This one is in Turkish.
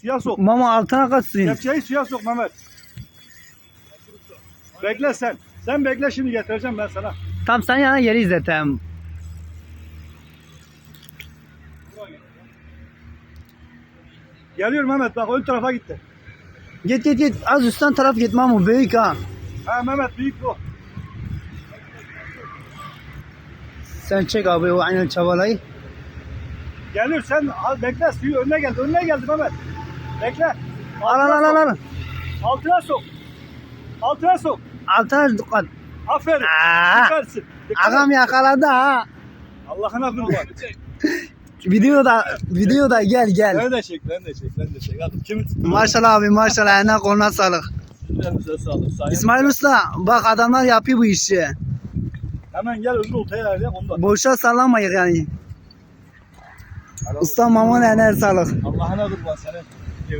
Suya sok. Mama altına kaçsın. Kepçeyi suya sok Mehmet. Bekle sen. Sen bekle şimdi getireceğim ben sana. Tam sen yana yeri izletem. Geliyor Mehmet bak ön tarafa gitti. Git git git. Az üstten taraf git Mamo. Büyük ha. Ha Mehmet büyük bu. Sen çek abi o aynen çabalayı. Geliyor sen al, bekle suyu önüne geldi. Önüne geldi Mehmet. Bekle. Al al al al. al. Altına sok. Altına sok. Altına dikkat. Aferin. Aa, Süpersin. Ağam yakaladı ha. Allah'ına kurban. Videoda videoda gel gel. ben de çek, ben de çek, ben de çek. Hadi kimi? Maşallah abi maşallah eline koluna sağlık. Elinize sağlık. Sayın. İsmail Usta bak adamlar yapıyor bu işi. Hemen gel öbür oltaya ayarlayalım onu da. Boşa sallamayız yani. Usta mamon eline sağlık. Allah'ına kurban senin. 就